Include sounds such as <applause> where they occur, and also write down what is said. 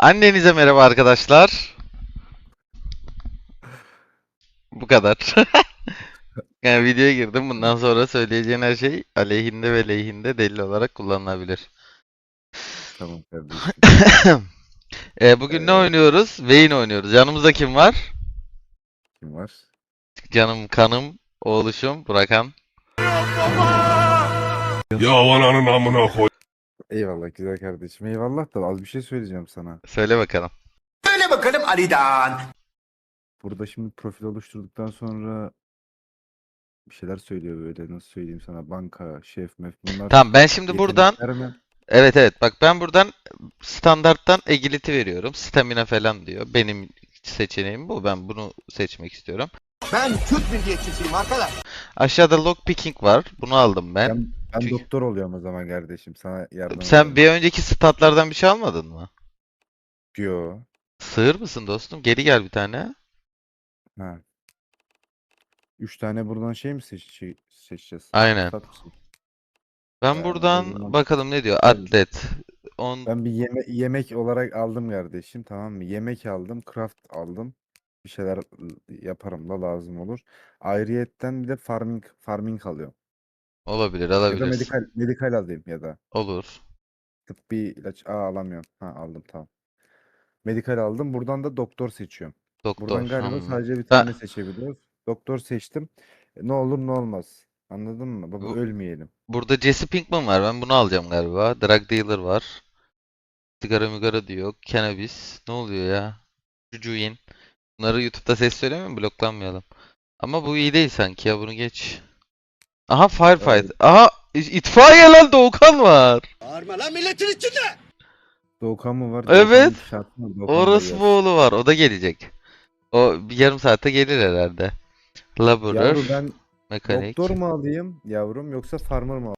Annenize merhaba arkadaşlar. Bu kadar. <laughs> Yani videoya girdim. Bundan sonra söyleyeceğin her şey aleyhinde ve lehinde delil olarak kullanılabilir. Tamam kardeşim. Ee, <coughs> bugün ne Ee, oynuyoruz? Vayne oynuyoruz. Yanımızda kim var? Kim var? Canım, kanım, oğluşum, Burakan. Ya ananın amına koy. Eyvallah güzel kardeşim. Eyvallah da az bir şey söyleyeceğim sana. Söyle bakalım. Söyle bakalım Ali'dan. Burada şimdi profil oluşturduktan sonra bir şeyler söylüyor böyle. Nasıl söyleyeyim sana? Banka, şef, mef bunlar Tamam ben şimdi buradan yetenekler mi? evet evet bak ben buradan standarttan agility veriyorum. Stamina falan diyor. Benim seçeneğim bu. Ben bunu seçmek istiyorum. Ben Türk milliyetçisiyim arkadaş. Aşağıda lockpicking var. Bunu aldım ben. Ben, ben Çünkü- doktor oluyorum o zaman kardeşim. Sana yardım Sen bir önceki statlardan bir şey almadın mı? Yo. Sığır mısın dostum? Geri gel bir tane. Ha. Üç tane buradan şey mi seç şey- seçeceğiz? Aynen. Stat mı seç- Ben o buradan zaman- bakalım ne diyor? Tabii. Atlet. On Ben bir yeme yemek olarak aldım kardeşim tamam mı? Yemek aldım, craft aldım. Bir şeyler ı- yaparım da lazım olur. Ayrıyetten bir de farming farming alıyorum. Olabilir, Ya da alabilirsin. medikal medikal alayım ya da Olur. tıbbi ilaç Aa, alamıyorum. Ha aldım tamam. Medikal aldım. Buradan da doktor seçiyorum. Doktor. Buradan galiba Hmm. sadece bir Ben- tane seçebiliyoruz. Doktor seçtim. E, Ne olur ne olmaz. Anladın mı? Baba Bu- ölmeyelim. Burada Jesse Pinkman var. Ben bunu alacağım galiba. Drug dealer var. Sigara migara diyor. Cannabis. Ne oluyor ya? Jujuin. Bunları YouTube'da ses söylemiyorum bloklanmayalım. Ama bu iyi değil sanki ya bunu geç. Aha firefight. Evet. Aha it- itfaiye lan Doğukan var. Bağırma lan milletin içinde. Doğukan mı var? Evet. Orası oğlu var. O da gelecek. O bir yarım saate gelir herhalde. Laborer, Yavru ben mekanik. doktor mu alayım yavrum yoksa farmer mı